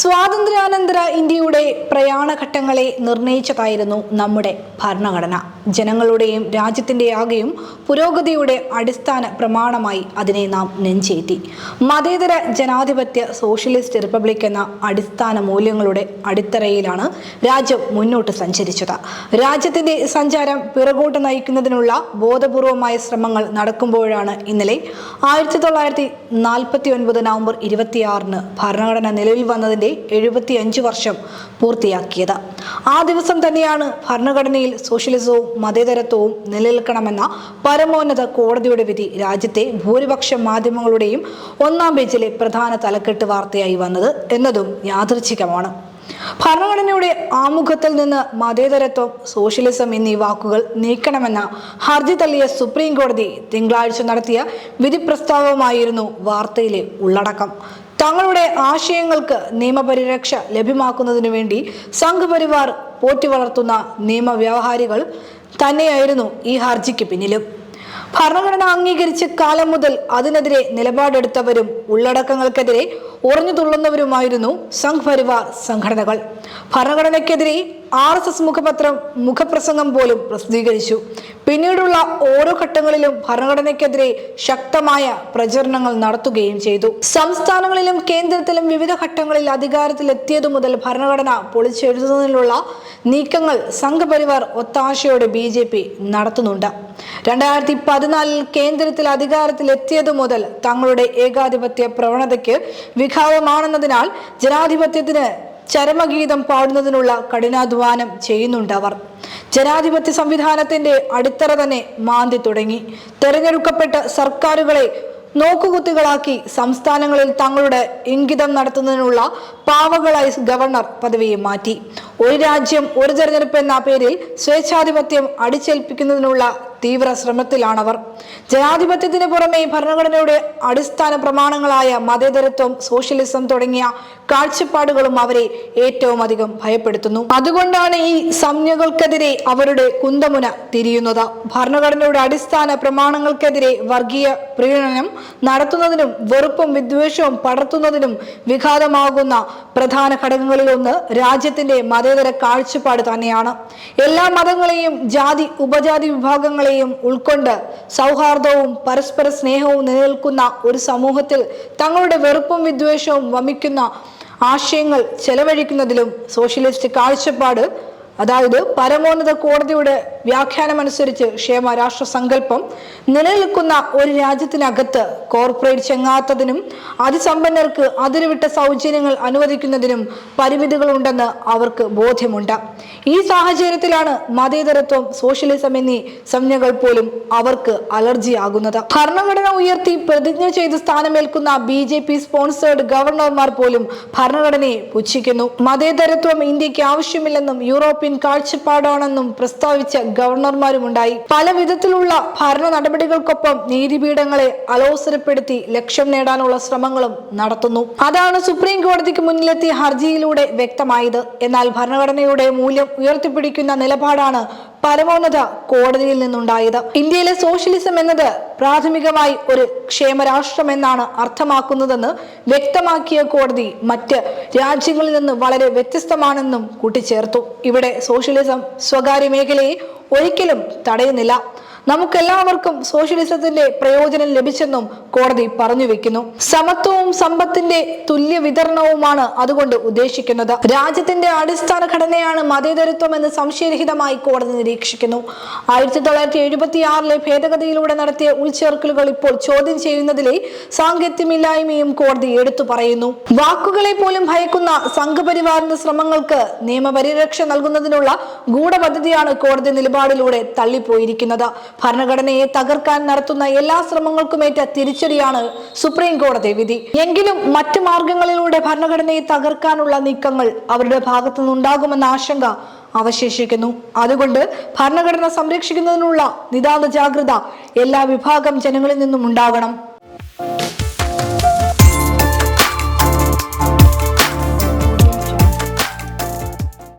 സ്വാതന്ത്ര്യാനന്തര ഇന്ത്യയുടെ പ്രയാണഘട്ടങ്ങളെ നിർണയിച്ചതായിരുന്നു നമ്മുടെ ഭരണഘടന. ജനങ്ങളുടെയും രാജ്യത്തിന്റെ ആകെയും പുരോഗതിയുടെ അടിസ്ഥാന പ്രമാണമായി അതിനെ നാം നെഞ്ചേറ്റി. മതേതര ജനാധിപത്യ സോഷ്യലിസ്റ്റ് റിപ്പബ്ലിക് എന്ന അടിസ്ഥാന മൂല്യങ്ങളുടെ അടിത്തറയിലാണ് രാജ്യം മുന്നോട്ട് സഞ്ചരിച്ചത്. രാജ്യത്തിന്റെ സഞ്ചാരം പിറകോട്ട് നയിക്കുന്നതിനുള്ള ബോധപൂർവമായ ശ്രമങ്ങൾ നടക്കുമ്പോഴാണ് ഇന്നലെ ആയിരത്തി തൊള്ളായിരത്തി നാൽപ്പത്തി ഒൻപത് നവംബർ ഇരുപത്തിയാറിന് ഭരണഘടന നിലവിൽ വന്നതിന്റെ എഴുപത്തി അഞ്ച് വർഷം പൂർത്തിയാക്കിയത്. ആ ദിവസം തന്നെയാണ് ഭരണഘടനയിൽ സോഷ്യലിസവും മതേതരത്വവും നിലനിൽക്കണമെന്ന പരമോന്നത കോടതിയുടെ വിധി രാജ്യത്തെ ഭൂരിപക്ഷ മാധ്യമങ്ങളുടെയും ഒന്നാം പേജിലെ പ്രധാന തലക്കെട്ട് വാർത്തയായി വന്നത് എന്നതും യാദൃച്ഛികമാണ്. ഭരണഘടനയുടെ ആമുഖത്തിൽ നിന്ന് മതേതരത്വം സോഷ്യലിസം എന്നീ വാക്കുകൾ നീക്കണമെന്ന ഹർജി തള്ളിയ സുപ്രീം കോടതി തിങ്കളാഴ്ച നടത്തിയ വിധി പ്രസ്താവമായിരുന്നു വാർത്തയിലെ ഉള്ളടക്കം. തങ്ങളുടെ ആശയങ്ങൾക്ക് നിയമപരിരക്ഷ ലഭ്യമാക്കുന്നതിനു വേണ്ടി സംഘപരിവാർ പോറ്റി വളർത്തുന്ന നിയമവ്യവഹാരികൾ തന്നെയായിരുന്നു ഈ ഹർജിക്ക് പിന്നിലും. ഭരണഘടന അംഗീകരിച്ച കാലം മുതൽ അതിനെതിരെ നിലപാടെടുത്തവരും ഉള്ളടക്കങ്ങൾക്കെതിരെ ഉറഞ്ഞു തുള്ളുന്നവരുമായിരുന്നു സംഘ് പരിവാർ സംഘടനകൾ. ഭരണഘടനയ്ക്കെതിരെ ആർ എസ് എസ് മുഖപത്രം മുഖപ്രസംഗം പോലും പ്രസിദ്ധീകരിച്ചു. പിന്നീടുള്ള ഓരോ ഘട്ടങ്ങളിലും ഭരണഘടനയ്ക്കെതിരെ ശക്തമായ പ്രചരണങ്ങൾ നടത്തുകയും ചെയ്തു. സംസ്ഥാനങ്ങളിലും കേന്ദ്രത്തിലും വിവിധ ഘട്ടങ്ങളിൽ അധികാരത്തിലെത്തിയതു മുതൽ ഭരണഘടന പൊളിച്ചെഴുതുന്നതിനുള്ള നീക്കങ്ങൾ സംഘപരിവാർ ഒത്താശയോടെ ബി ജെ പി നടത്തുന്നുണ്ട്. രണ്ടായിരത്തി പതിനാലിൽ കേന്ദ്രത്തിൽ അധികാരത്തിലെത്തിയതു മുതൽ തങ്ങളുടെ ഏകാധിപത്യ പ്രവണതയ്ക്ക് വിഘാതമാണെന്നതിനാൽ ജനാധിപത്യത്തിന് ചരമഗീതം പാടുന്നതിനുള്ള കഠിനാധ്വാനം ചെയ്യുന്നുണ്ട് അവർ. ജനാധിപത്യ സംവിധാനത്തിന്റെ അടിത്തറ തന്നെ മാന്തി തുടങ്ങി. തെരഞ്ഞെടുക്കപ്പെട്ട സർക്കാരുകളെ നോക്കുകുത്തികളാക്കി സംസ്ഥാനങ്ങളിൽ തങ്ങളുടെ ഇംഗിതം നടത്തുന്നതിനുള്ള പാവകളായി ഗവർണർ പദവിയെ മാറ്റി. ഒരു രാജ്യം ഒരു തെരഞ്ഞെടുപ്പ് എന്ന പേരിൽ സ്വേച്ഛാധിപത്യം അടിച്ചേൽപ്പിക്കുന്നതിനുള്ള തീവ്ര ശ്രമത്തിലാണവർ. ജനാധിപത്യത്തിന് പുറമെ ഭരണഘടനയുടെ അടിസ്ഥാന പ്രമാണങ്ങളായ മതേതരത്വം സോഷ്യലിസം തുടങ്ങിയ കാഴ്ചപ്പാടുകളും അവരെ ഏറ്റവും അധികം ഭയപ്പെടുത്തുന്നു. അതുകൊണ്ടാണ് ഈ സംജ്ഞകൾക്കെതിരെ അവരുടെ കുന്തമുന തിരിയുന്നത്. ഭരണഘടനയുടെ അടിസ്ഥാന പ്രമാണങ്ങൾക്കെതിരെ വർഗീയ പ്രീണനം നടത്തുന്നതിനും വെറുപ്പും വിദ്വേഷവും പടർത്തുന്നതിനും വിഘാതമാകുന്ന പ്രധാന ഘടകങ്ങളിലൊന്ന് രാജ്യത്തിന്റെ മതേതര കാഴ്ചപ്പാട് തന്നെയാണ്. എല്ലാ മതങ്ങളെയും ജാതി ഉപജാതി വിഭാഗങ്ങളെയും ഉൾക്കൊണ്ട് സൗഹാർദ്ദവും പരസ്പര സ്നേഹവും നിലനിൽക്കുന്ന ഒരു സമൂഹത്തിൽ തങ്ങളുടെ വെറുപ്പും വിദ്വേഷവും വമിക്കുന്ന ആശയങ്ങൾ ചെലവഴിക്കുന്നതിലും സോഷ്യലിസ്റ്റ് കാഴ്ചപ്പാട് അതായത് പരമോന്നത കോടതിയുടെ വ്യാഖ്യാനമനുസരിച്ച് ക്ഷേമ രാഷ്ട്ര സങ്കല്പം നിലനിൽക്കുന്ന ഒരു രാജ്യത്തിനകത്ത് കോർപ്പറേറ്റ് ചെങ്ങാത്തതിനും അതിസമ്പന്നർക്ക് അതിരുവിട്ട സൗജന്യങ്ങൾ അനുവദിക്കുന്നതിനും പരിമിതികളുണ്ടെന്ന് അവർക്ക് ബോധ്യമുണ്ട്. ഈ സാഹചര്യത്തിലാണ് മതേതരത്വം സോഷ്യലിസം എന്നീ സംജ്ഞകൾ പോലും അവർക്ക് അലർജിയാകുന്നത്. ഭരണഘടന ഉയർത്തി പ്രതിജ്ഞ ചെയ്ത് സ്ഥാനമേൽക്കുന്ന ബി ജെ പി സ്പോൺസേർഡ് ഗവർണർമാർ പോലും ഭരണഘടനയെ പുച്ഛിക്കുന്നു. മതേതരത്വം ഇന്ത്യയ്ക്ക് ആവശ്യമില്ലെന്നും യൂറോപ്യൻ കാഴ്ചപ്പാടാണെന്നും പ്രസ്താവിച്ച ഗവർണർമാരുമുണ്ടായി. പല വിധത്തിലുള്ള ഭരണ നടപടികൾക്കൊപ്പം നീതിപീഠങ്ങളെ അലോസരപ്പെടുത്തി ലക്ഷ്യം നേടാനുള്ള ശ്രമങ്ങളും നടത്തുന്നു. അതാണ് സുപ്രീം കോടതിക്ക് മുന്നിലെത്തിയ ഹർജിയിലൂടെ വ്യക്തമായത്. എന്നാൽ ഭരണഘടനയുടെ മൂല്യം ഉയർത്തിപ്പിടിക്കുന്ന നിലപാടാണ് പരമോന്നത കോടതിയിൽ നിന്നുണ്ടായത്. ഇന്ത്യയിലെ സോഷ്യലിസം എന്നത് പ്രാഥമികമായി ഒരു ക്ഷേമരാഷ്ട്രം എന്നാണ് അർത്ഥമാക്കുന്നതെന്ന് വ്യക്തമാക്കിയ കോടതി മറ്റ് രാജ്യങ്ങളിൽ നിന്ന് വളരെ വ്യത്യസ്തമാണെന്നും കൂട്ടിച്ചേർത്തു. ഇവിടെ സോഷ്യലിസം സ്വകാര്യ മേഖലയെ ഒരിക്കലും തടയുന്നില്ല. നമുക്കെല്ലാവർക്കും സോഷ്യലിസത്തിന്റെ പ്രയോജനം ലഭിച്ചെന്നും കോടതി പറഞ്ഞു വെക്കുന്നു. സമത്വവും സമ്പത്തിന്റെ തുല്യ വിതരണവുമാണ് അതുകൊണ്ട് ഉദ്ദേശിക്കുന്നത്. രാജ്യത്തിന്റെ അടിസ്ഥാന ഘടനയാണ് മതേതരത്വം എന്ന് സംശയരഹിതമായി കോടതി നിരീക്ഷിക്കുന്നു. ആയിരത്തി തൊള്ളായിരത്തി എഴുപത്തി ആറിലെ ഭേദഗതിയിലൂടെ നടത്തിയ ഉൾച്ചേർക്കലുകൾ ഇപ്പോൾ ചോദ്യം ചെയ്യുന്നതിലെ സാങ്കത്യമില്ലായ്മയും കോടതി എടുത്തു പറയുന്നു. വാക്കുകളെ പോലും ഭയക്കുന്ന സംഘപരിവാറിന്റെ ശ്രമങ്ങൾക്ക് നിയമപരിരക്ഷ നൽകുന്നതിനുള്ള ഗൂഢപദ്ധതിയാണ് കോടതി നിലപാടിലൂടെ തള്ളിപ്പോയിരിക്കുന്നത്. ഭരണഘടനയെ തകർക്കാൻ നടത്തുന്ന എല്ലാ ശ്രമങ്ങൾക്കുമേറ്റ തിരിച്ചടിയാണ് സുപ്രീം കോടതി വിധി. എങ്കിലും മറ്റു മാർഗങ്ങളിലൂടെ ഭരണഘടനയെ തകർക്കാനുള്ള നീക്കങ്ങൾ അവരുടെ ഭാഗത്തു നിന്നുണ്ടാകുമെന്ന ആശങ്ക അവശേഷിക്കുന്നു. അതുകൊണ്ട് ഭരണഘടന സംരക്ഷിക്കുന്നതിനുള്ള നിതാന്ത ജാഗ്രത എല്ലാ വിഭാഗം ജനങ്ങളിൽ നിന്നും ഉണ്ടാകണം.